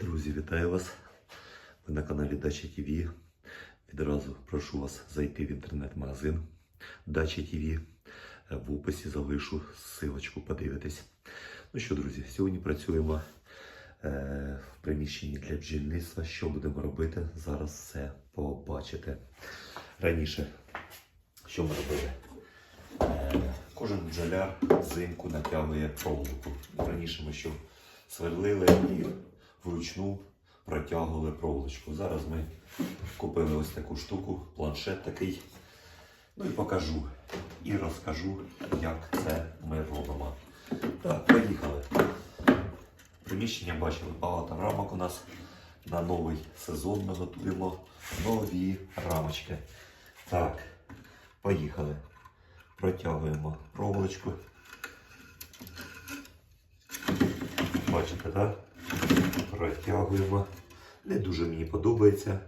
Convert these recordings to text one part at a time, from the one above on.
Друзі, вітаю вас! Ви на каналі Дача ТВ. Відразу прошу вас зайти в інтернет-магазин Дача ТВ. В описі залишу ссылочку, подивитись. Ну що, друзі, сьогодні працюємо е, в приміщенні для бджільництва. Що будемо робити? Зараз все побачите. Раніше, що ми робили? Е, Кожен бджоляр взимку натягує проволоку. Раніше ми що сверлили і вручну протягували проволочку. Зараз ми купили ось таку штуку, планшет такий. Ну і покажу і розкажу, як це ми робимо. Так, поїхали. Приміщення бачили, багато рамок у нас. На новий сезон ми готуємо нові рамочки. Так, поїхали. Протягуємо проволочку. Бачите, так? Протягуємо. Не дуже мені подобається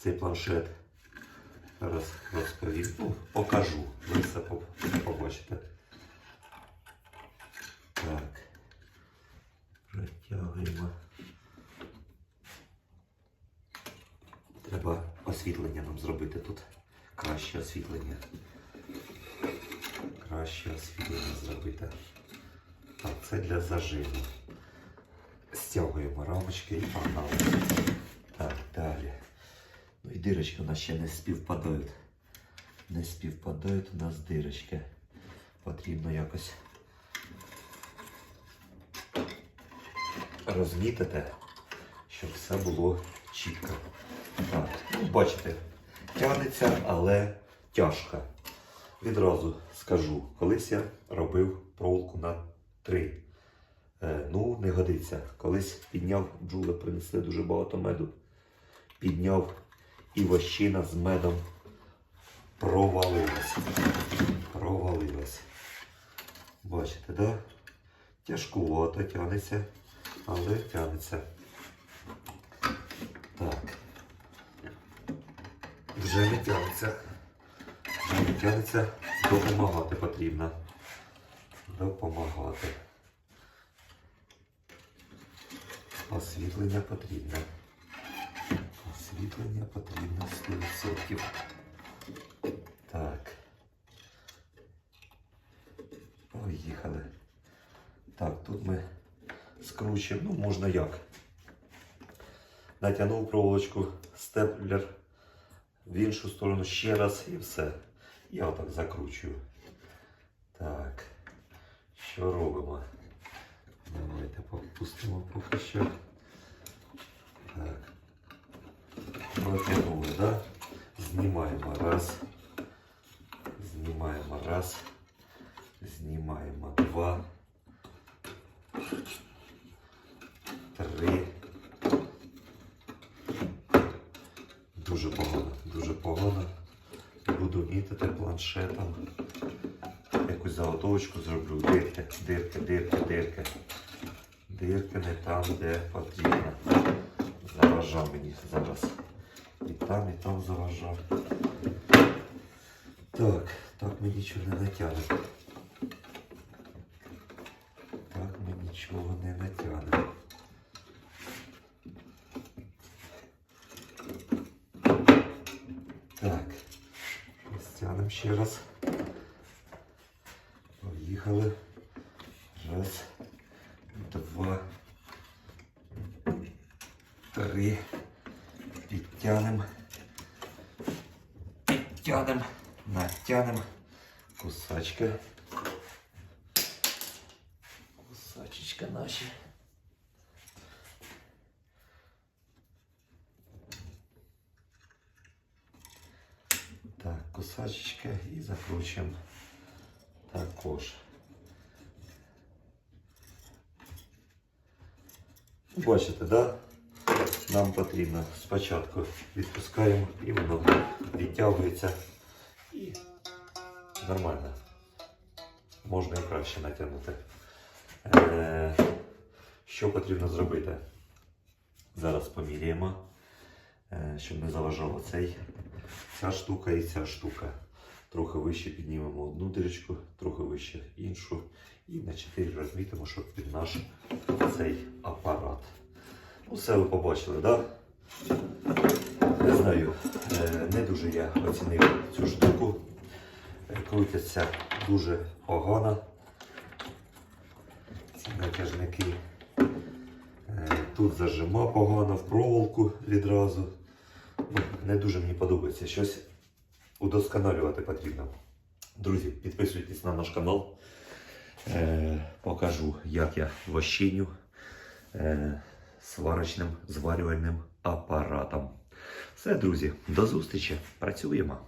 цей планшет. Зараз розповім. Ну, покажу. Ви все побачите. Так. Протягуємо. Треба освітлення нам зробити тут. Краще освітлення. Краще освітлення зробити. Так, це для зажиму. Стягуємо рамочки і погнали. Так, далі. Ну і дирочки у нас ще не співпадають. Не співпадають у нас дирочки. Потрібно якось розмітити, щоб все було чітко. Так, ну, бачите, тягнеться, але тяжко. Відразу скажу, колись я робив проволоку на 3. Е, ну, не годиться. Колись підняв, бджоли принесли дуже багато меду. Підняв і вощина з медом провалилась. Провалилась. Бачите, да? Тяжкувато тягнеться, але тягнеться. Так. Вже не тягнеться. Вже не тягнеться. Допомагати потрібно. Допомагати. Освітлення потрібне. Освітлення потрібно 100%. Так. Поїхали. Так, тут ми скручуємо, ну можна як. Натягнув проволочку, степлер в іншу сторону ще раз і все. Я отак закручую. Так. Що робимо? Давайте попустимо поки що. Так. Протягнули, да? Знімаємо раз. Знімаємо раз. Знімаємо два. Три. Дуже погано, дуже погано. Буду мітити планшетом. Якусь заготовочку зроблю. Дирки, дирки, дирки, дирки. Дирки не там, де потрібно. Заважав мені зараз. І там, і там заважав. Так, так ми нічого не натягнемо. Так ми нічого не натягнемо. Так, стягнемо ще раз. Поїхали. Раз, два, три. Підтягнемо. Підтягнемо. Натягнемо. Кусачка. Кусачечка наші. Так, кусачечка і закручуємо також. Бачите, да? Нам потрібно спочатку відпускаємо і воно відтягується і нормально. Можна і краще натягнути. Е, що потрібно зробити? Зараз поміряємо, е, щоб не заважало цей, ця штука і ця штука. Трохи вище піднімемо одну дирочку, трохи вище іншу. І на 4 розмітимо, щоб під наш цей апарат. Ну, все ви побачили, так? Да? Не знаю, е, не дуже я оцінив цю штуку. Крутяться дуже погано. Ці натяжники. Е, Тут зажима погано в проволоку відразу. Ну, Не дуже мені подобається. Щось удосконалювати потрібно. Друзі, підписуйтесь на наш канал. Е, покажу, як я вощиню е, сварочним зварювальним апаратом. Все, друзі, до зустрічі. Працюємо.